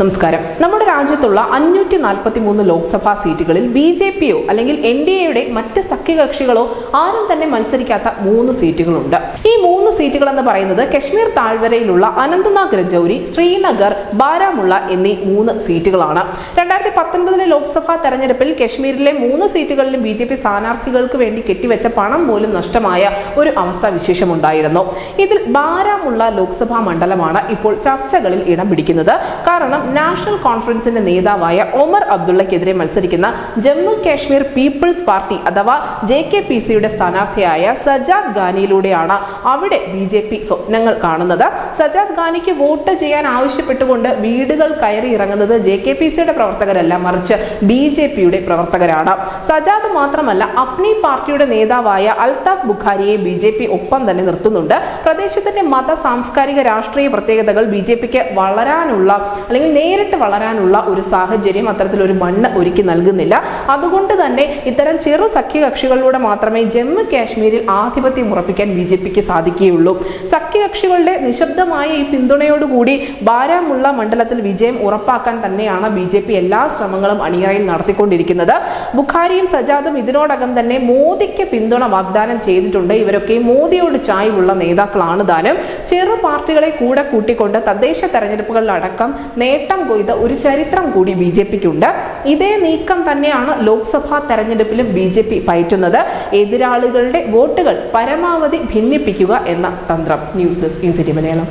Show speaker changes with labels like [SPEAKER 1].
[SPEAKER 1] നമസ്കാരം. നമ്മുടെ രാജ്യത്തുള്ള അഞ്ഞൂറ്റി നാൽപ്പത്തി മൂന്ന് ലോക്സഭാ സീറ്റുകളിൽ ബി ജെ പിയോ അല്ലെങ്കിൽ എൻ ഡി എയുടെ മറ്റ് സഖ്യകക്ഷികളോ ആരും തന്നെ മത്സരിക്കാത്ത മൂന്ന് സീറ്റുകളുണ്ട്. ഈ മൂന്ന് സീറ്റുകൾ എന്ന് പറയുന്നത് കശ്മീർ താഴ്വരയിലുള്ള അനന്ത്നാഗ് രജൌരി ശ്രീനഗർ ബാരാമുള്ള എന്നീ മൂന്ന് സീറ്റുകളാണ്. രണ്ടായിരത്തി പത്തൊൻപതിലെ ലോക്സഭാ തെരഞ്ഞെടുപ്പിൽ കശ്മീരിലെ മൂന്ന് സീറ്റുകളിലും ബി ജെ പി സ്ഥാനാർത്ഥികൾക്ക് വേണ്ടി കെട്ടിവെച്ച പണം പോലും നഷ്ടമായ ഒരു അവസ്ഥാ വിശേഷമുണ്ടായിരുന്നു ഇതിൽ ബാരാമുള്ള ലോക്സഭാ മണ്ഡലമാണ് ഇപ്പോൾ ചർച്ചകളിൽ ഇടം പിടിക്കുന്നത്. കാരണം നാഷണൽ കോൺഫറൻസിന്റെ നേതാവായ ഒമർ അബ്ദുള്ളക്കെതിരെ മത്സരിക്കുന്ന ജമ്മു കാശ്മീർ പീപ്പിൾസ് പാർട്ടി അഥവാ ജെ കെ പി സിയുടെ സ്ഥാനാർത്ഥിയായ സജാദ് ഖാനിയിലൂടെയാണ് അവിടെ ബി ജെ പി സ്വപ്നങ്ങൾ കാണുന്നത്. സജാദ് ഖാനിക്ക് വോട്ട് ചെയ്യാൻ ആവശ്യപ്പെട്ടുകൊണ്ട് വീടുകൾ കയറി ഇറങ്ങുന്നത് ജെ കെ പി സിയുടെ പ്രവർത്തകരല്ല മറിച്ച് ബി ജെ പിയുടെ പ്രവർത്തകരാണ്. സജാദ് മാത്രമല്ല അപ്നി പാർട്ടിയുടെ നേതാവായ അൽതാഫ് ബുഖാരിയെ ബി ജെ പി ഒപ്പം തന്നെ നിർത്തുന്നുണ്ട്. പ്രദേശത്തിന്റെ മത സാംസ്കാരിക രാഷ്ട്രീയ പ്രത്യേകതകൾ ബി ജെ പിക്ക് വളരാനുള്ള അല്ലെങ്കിൽ നേരിട്ട് വളരാനുള്ള ഒരു സാഹചര്യം അത്തരത്തിലൊരു മണ്ണ് ഒരുക്കി നൽകുന്നില്ല. അതുകൊണ്ട് തന്നെ ഇത്തരം ചെറു സഖ്യകക്ഷികളിലൂടെ മാത്രമേ ജമ്മു കാശ്മീരിൽ ആധിപത്യം ഉറപ്പിക്കാൻ ബി ജെ പിക്ക് സാധിക്കുകയുള്ളൂ. സഖ്യകക്ഷികളുടെ നിശബ്ദമായ ഈ പിന്തുണയോടുകൂടി ബാരാമുള്ള മണ്ഡലത്തിൽ വിജയം ഉറപ്പാക്കാൻ തന്നെയാണ് ബി ജെ പി എല്ലാ ശ്രമങ്ങളും അണിയറയിൽ നടത്തിക്കൊണ്ടിരിക്കുന്നത്. ബുഖാരിയും സജാദും ഇതിനോടകം തന്നെ മോദിക്ക് പിന്തുണ വാഗ്ദാനം ചെയ്തിട്ടുണ്ട്. ഇവരൊക്കെ മോദിയോട് ചായ്വുള്ള നേതാക്കളാണ് താനും. ചെറു പാർട്ടികളെ കൂടെ കൂട്ടിക്കൊണ്ട് തദ്ദേശ തെരഞ്ഞെടുപ്പുകളിലടക്കം നേട്ടം കൊയ്ത ഒരു ചരിത്രം കൂടി ബി ജെ പിക്കുണ്ട്. ഇതേ നീക്കം തന്നെയാണ് ലോക്സഭാ തെരഞ്ഞെടുപ്പിലും ബി ജെ പി പയറ്റുന്നത്. എതിരാളികളുടെ വോട്ടുകൾ പരമാവധി ഭിന്നിപ്പിക്കുക എന്ന തന്ത്രം. ന്യൂസ് ഡെസ്ക് ഇൻസിറ്റി മലയാളം.